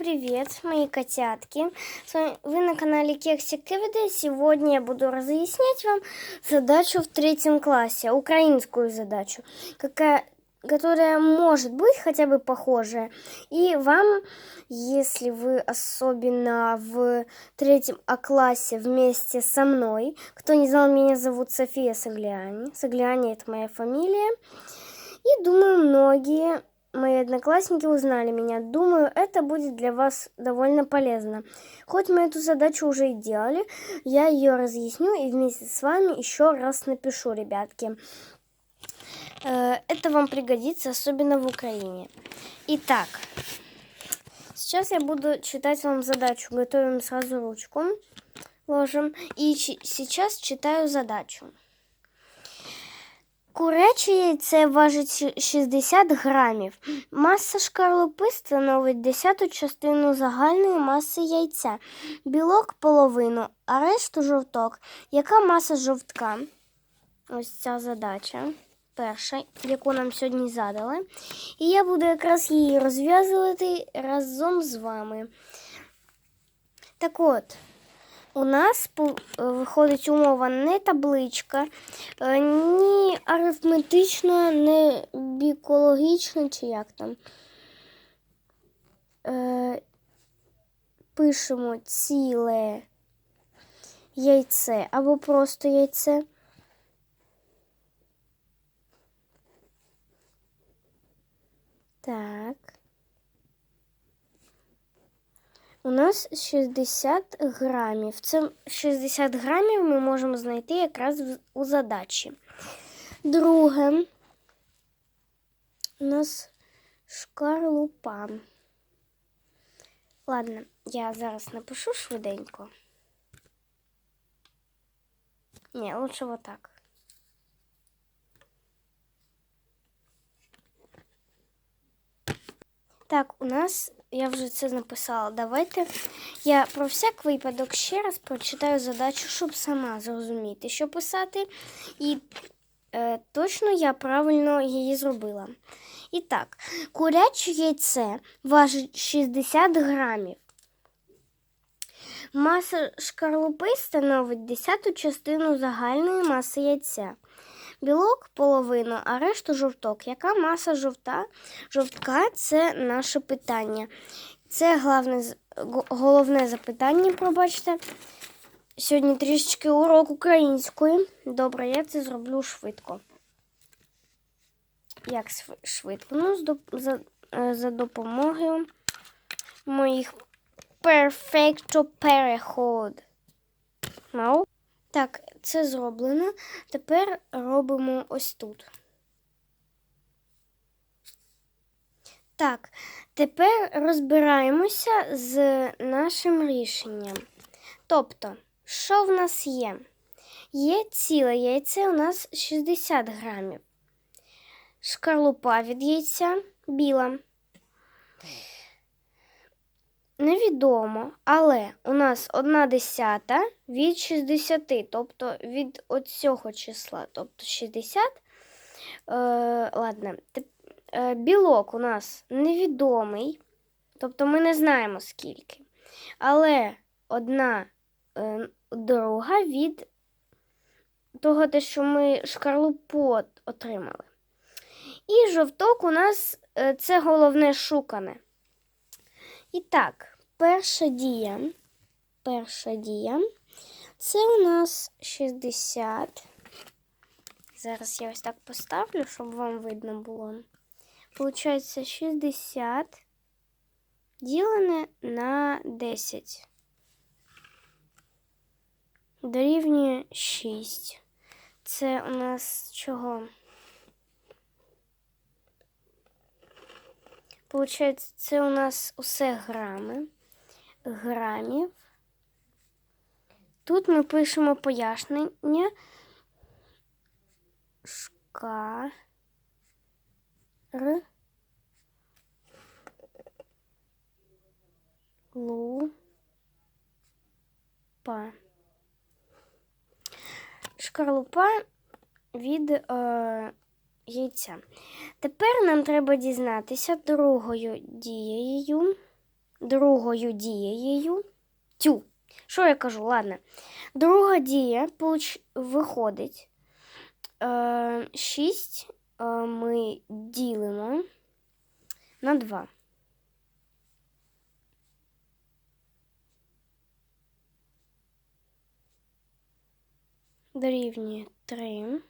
привет, мои котятки! С вами вы на канале Кексик КВД. Сегодня я буду разъяснять вам задачу в третьем классе, украинскую задачу, какая, которая может быть хотя бы похожая. И вам, если вы особенно в третьем А классе вместе со мной, кто не знал, меня зовут София Сагляни. Сагляни это моя фамилия. И думаю, многие мои одноклассники узнали меня. Думаю, это будет для вас довольно полезно. Хоть мы эту задачу уже и делали, я ее разъясню и вместе с вами еще раз напишу, ребятки. Э, Это вам пригодится, особенно в Украине. Итак, сейчас я буду читать вам задачу. Готовим сразу ручку, ложим. И сейчас читаю задачу. Куряче яйце важить 60 грамів. Маса шкарлупи становить десяту частину загальної маси яйця. Білок половину, а решту жовток. Яка маса жовтка? Ось ця задача. Перша, яку нам сьогодні задали. І я буду якраз її розв'язувати разом з вами. Так от, у нас е, виходить умова не табличка, е, ні арифметична, не бікологічна, чи як там. Е, Пишемо ціле яйце або просто яйце. Так. У нас 60 грамів. Це 60 грамів ми можемо знайти якраз у задачі. Друге. У нас шкарлупа. Ладно, я зараз напишу швиденько. Ні, лучше вот. Так, у нас, я вже це написала. Давайте я про всяк випадок ще раз прочитаю задачу, щоб сама зрозуміти, що писати. І е, точно я правильно її зробила. І так, куряче яйце важить 60 грамів. Маса шкарлупи становить десяту частину загальної маси яйця. Білок половину, а решту жовток. Яка маса жовта? Жовтка це наше питання. Це головне, головне запитання, пробачте. Сьогодні трішечки урок української. Добре, я це зроблю швидко. Як швидко? Ну, за, е, за допомогою моїх перфекто переход. Мау. Так, це зроблено. Тепер робимо ось тут. Так, тепер розбираємося з нашим рішенням. Тобто, що в нас є? Є ціле яйце у нас 60 грамів. Шкарлупа від яйця біла. Невідомо, але у нас одна десята від 60, тобто від оцього числа, тобто 60. Е, ладно, е, білок у нас невідомий, тобто ми не знаємо скільки. Але одна е, друга від того, те, що ми шкарлупу отримали. І жовток у нас е, це головне шукане. І так, перша дія. Перша дія. Це у нас 60. Зараз я ось так поставлю, щоб вам видно було. Получається 60 ділене на 10. Дорівнює 6. Це у нас чого? Получається, це у нас усе грами. Грамів. Тут ми пишемо пояснення. Шка. Р. Лу. Па. Шкарлупа від е, яйця. Тепер нам треба дізнатися другою дією. Другою дією. Тю. Що я кажу? Ладно. Друга дія виходить. Е, 6 е, ми ділимо на 2. Дорівнює 3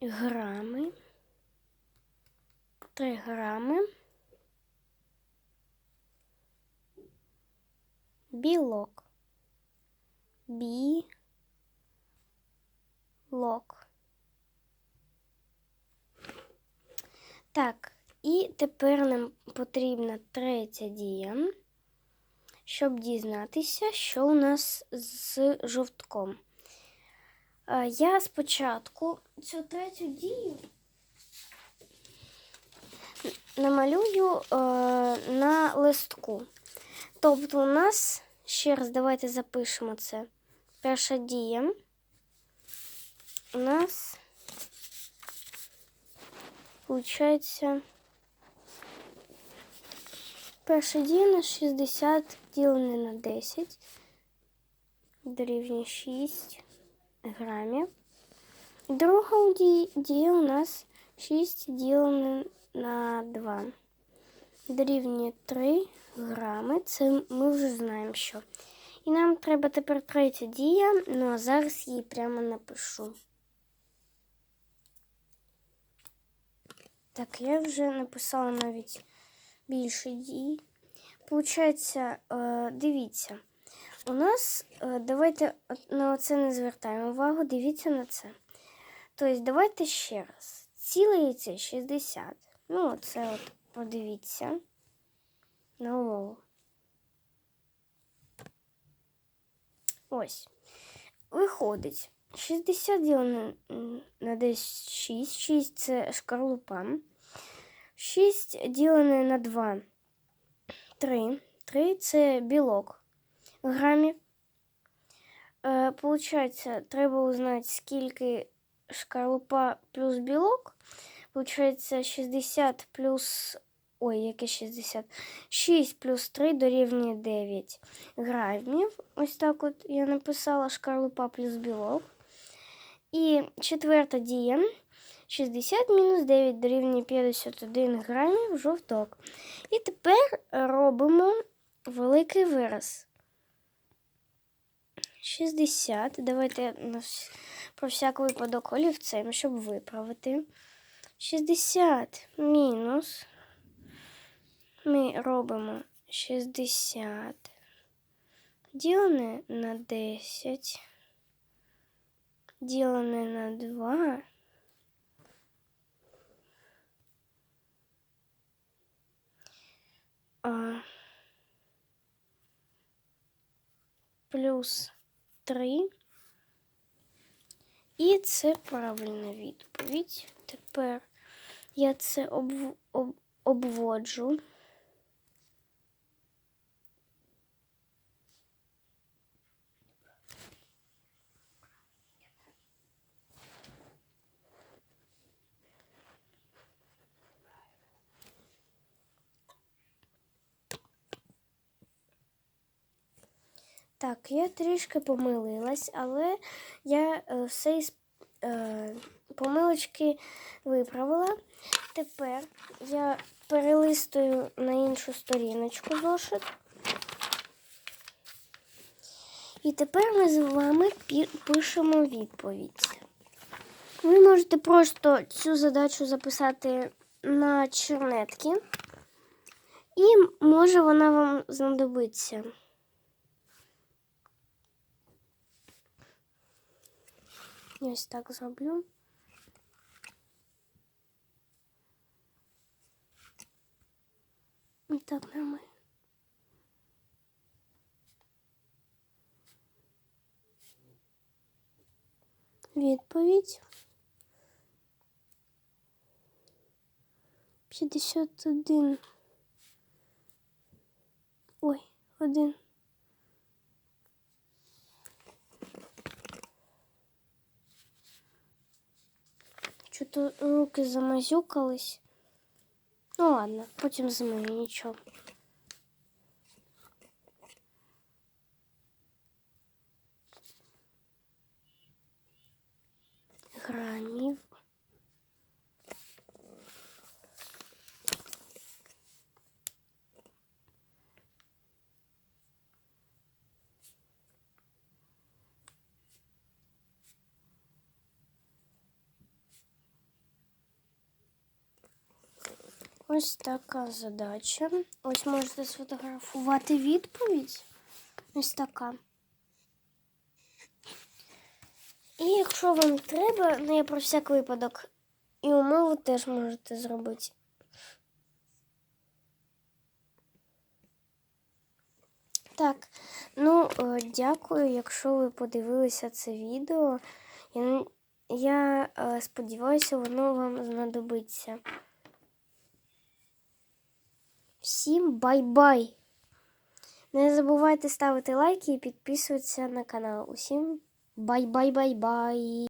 грами. 3 грами. Білок. Білок. Так, і тепер нам потрібна третя дія, щоб дізнатися, що у нас з жовтком. Е, Я спочатку цю третю дію намалюю е, на листку. Тобто у нас, ще раз давайте запишемо це. Перша дія. У нас Получається, перша дія на 60 ділене на 10 дорівнює 6 грамів. Друга ді- дія у нас 6 ділене на 2 дорівнює 3 грами. Це ми вже знаємо, що. І нам треба тепер третя дія, ну а зараз її прямо напишу. Так, я вже написала навіть більше дій. Получається, е, дивіться, у нас е, давайте на це не звертаємо увагу, дивіться на це. Тобто, давайте ще раз. Ціле яйце 60. Ну, це от подивіться на умову. Ось. Виходить. 60 ділене на десь 6. 6 це шкарлупа. 6 ділене на 2. 3. 3 це білок грамів. Е, Получається, треба узнати, скільки шкарлупа плюс білок. Получається 60 плюс. Ой, яке 60. 6 плюс 3 дорівнює 9 грамів. Ось так от я написала шкарлупа плюс білок. І четверта дія. 60 мінус 9 дорівнює 51 грамів жовток. І тепер робимо великий вираз. 60. Давайте про всяк випадок олівцем, щоб виправити. 60 мінус. Ми робимо 60 ділене на 10 ділене на 2 а, плюс 3. І це правильна відповідь. Тепер я це обв... об... обводжу. Так, я трішки помилилась, але я е, все із е, помилочки виправила. Тепер я перелистую на іншу сторіночку зошит. І тепер ми з вами пишемо відповідь. Ви можете просто цю задачу записати на чернетки, і може вона вам знадобиться. Я ось так зроблю. І Так, нормально. Відповідь. 51. Ой, один. Что-то руки замазюкались. Ну ладно, потім змию нічого. Грамів. Ось така задача. Ось можете сфотографувати відповідь. Ось така. І якщо вам треба, ну я про всяк випадок і умову теж можете зробити. Так, ну е, дякую, якщо ви подивилися це відео. Я, е, сподіваюся, воно вам знадобиться. Всім бай-бай! Не забувайте ставити лайки і підписуватися на канал. Усім бай-бай-бай-бай!